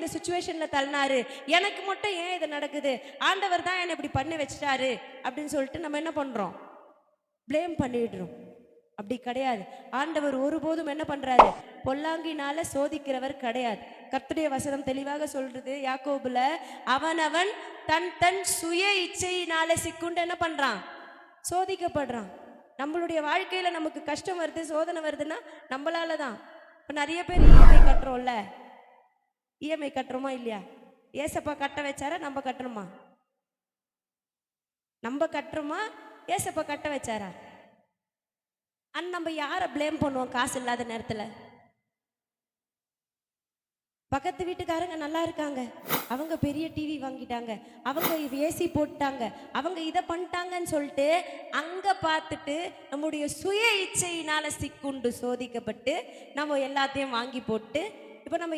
இந்த சுச்சுவேஷன்ல தள்ளினாரு. எனக்கு மட்டும் ஏன் இது நடக்குது? ஆண்டவர் தான் என்னை இப்படி பண்ணி வச்சிட்டாரு. அப்படின்னு சொல்லிட்டு நம்ம என்ன பண்ணுறோம் ப்ளேம் பண்ணிடுறோம். அப்படி கிடையாது. ஆண்டவர் ஒருபோதும் என்ன பண்றாரு? பொல்லாங்கினால சோதிக்கிறவர் கிடையாது. கர்த்தருடைய வசனம் தெளிவாக சொல்றது யாக்கோபுல அவனவன் தன் தன் சுய இச்சையினால சிக்குண்டு என்ன பண்றான்? சோதிக்கப்படுறான். நம்மளுடைய வாழ்க்கையில நமக்கு கஷ்டம் வருது சோதனை வருதுன்னா நம்மளால தான் இப்போ நிறைய பேர் இஎம்ஐ கட்டுறோம்ல. இஎம்ஐ கட்டுறோமா இல்லையா? ஏசப்பா கட்ட வச்சாரா? நம்ம கட்டுறோமா நம்ம கட்டுறோமா? ஏசப்பா கட்ட வச்சாரா? அண்ட் நம்ம யாரை ப்ளேம் பண்ணுவோம் காசு இல்லாத நேரத்தில்? பக்கத்து வீட்டுக்காரங்க நல்லா இருக்காங்க. அவங்க பெரிய டிவி வாங்கிட்டாங்க. அவங்க ஏசி போட்டாங்க. அவங்க இதை பண்ணிட்டாங்கன்னு சொல்லிட்டு அங்கே பார்த்துட்டு நம்முடைய சுய இச்சையினால் சிக்குண்டு சோதிக்கப்பட்டு நம்ம எல்லாத்தையும் வாங்கி போட்டு இப்போ நம்ம